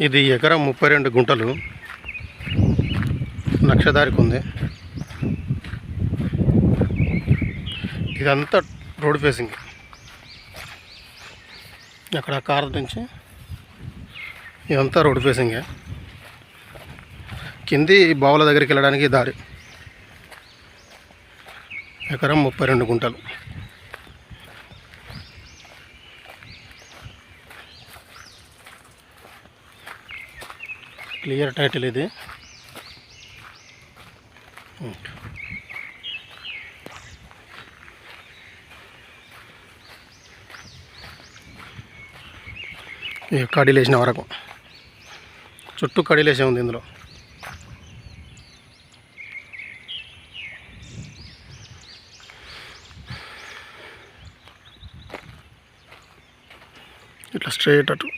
ఇది ఎకరం ముప్పై రెండు గుంటలు. నక్షదారికి ఉంది. ఇదంతా రోడ్ ఫేసింగ్. అక్కడ కార్ నుంచి ఇదంతా రోడ్ ఫేసింగే. కింది బావుల దగ్గరికి వెళ్ళడానికి దారి. ఎకరం ముప్పై రెండు గుంటలు. క్లియర్ టైటిల్ ఇది. ఈ కడీలు వేసిన వరకు. చుట్టూ కడీలు వేసే ఉంది ఇందులో. ఇట్లా స్ట్రైట్ అటు.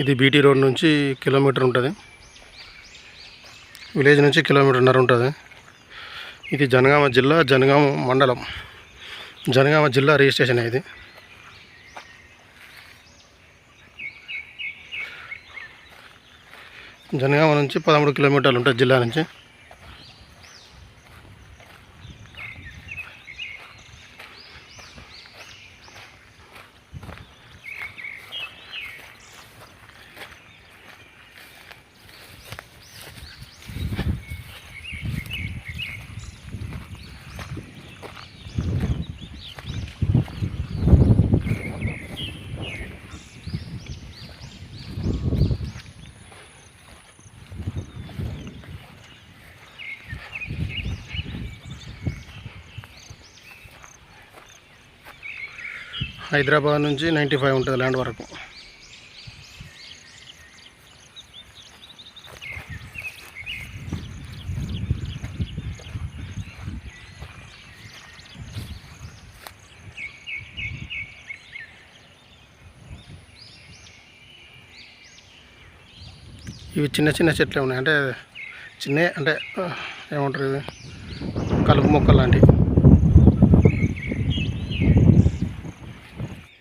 ఇది బీటీ రోడ్ నుంచి కిలోమీటర్ ఉంటుంది. విలేజ్ నుంచి కిలోమీటర్న్నర ఉంటుంది. ఇది జనగామ జిల్లా జనగామ మండలం. జనగామ జిల్లా రిజిస్ట్రేషన్ ఇది. జనగామ నుంచి పదమూడు కిలోమీటర్లు ఉంటుంది జిల్లా నుంచి. హైదరాబాద్ నుంచి నైంటీ ఫైవ్ ఉంటుంది ల్యాండ్ వరకు. ఇవి చిన్న చిన్న చెట్లే ఉన్నాయి. అంటే చిన్న అంటే ఏమంటారు ఇవి కలుపు మొక్కలు లాంటివి.